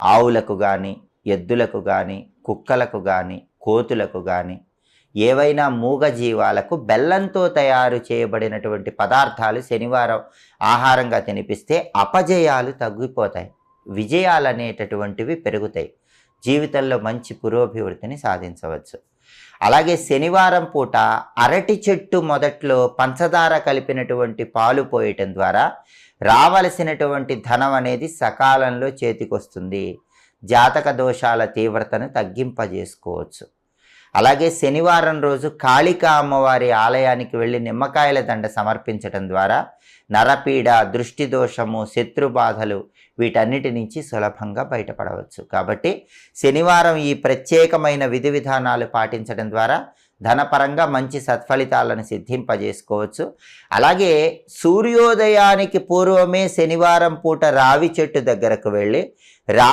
ఆవులకు కానీ ఎద్దులకు కానీ కుక్కలకు కానీ కోతులకు కానీ ఏవైనా మూగజీవాలకు బెల్లంతో తయారు చేయబడినటువంటి పదార్థాలు శనివారం ఆహారంగా తినిపిస్తే అపజయాలు తగ్గిపోతాయి. విజయాలు అనేటటువంటివి పెరుగుతాయి. జీవితంలో మంచి పురోభివృద్ధిని సాధించవచ్చు. అలాగే శనివారం పూట అరటి చెట్టు మొదట్లో పంచదార కలిపినటువంటి పాలు పోయటం ద్వారా రావలసినటువంటి ధనం అనేది సకాలంలో చేతికొస్తుంది. జాతక దోషాల తీవ్రతను తగ్గింపజేసుకోవచ్చు. అలాగే శనివారం రోజు కాళికా అమ్మవారి ఆలయానికి వెళ్ళి నిమ్మకాయల దండ సమర్పించడం ద్వారా నరపీడ దృష్టి దోషము శత్రుబాధలు వీటన్నిటి నుంచి సులభంగా బయటపడవచ్చు. కాబట్టి శనివారం ఈ ప్రత్యేకమైన విధి విధానాలు పాటించడం ద్వారా ధనపరంగా మంచి సత్ఫలితాలను సిద్ధింపజేసుకోవచ్చు. అలాగే సూర్యోదయానికి పూర్వమే శనివారం పూట రావి చెట్టు దగ్గరకు వెళ్ళి రా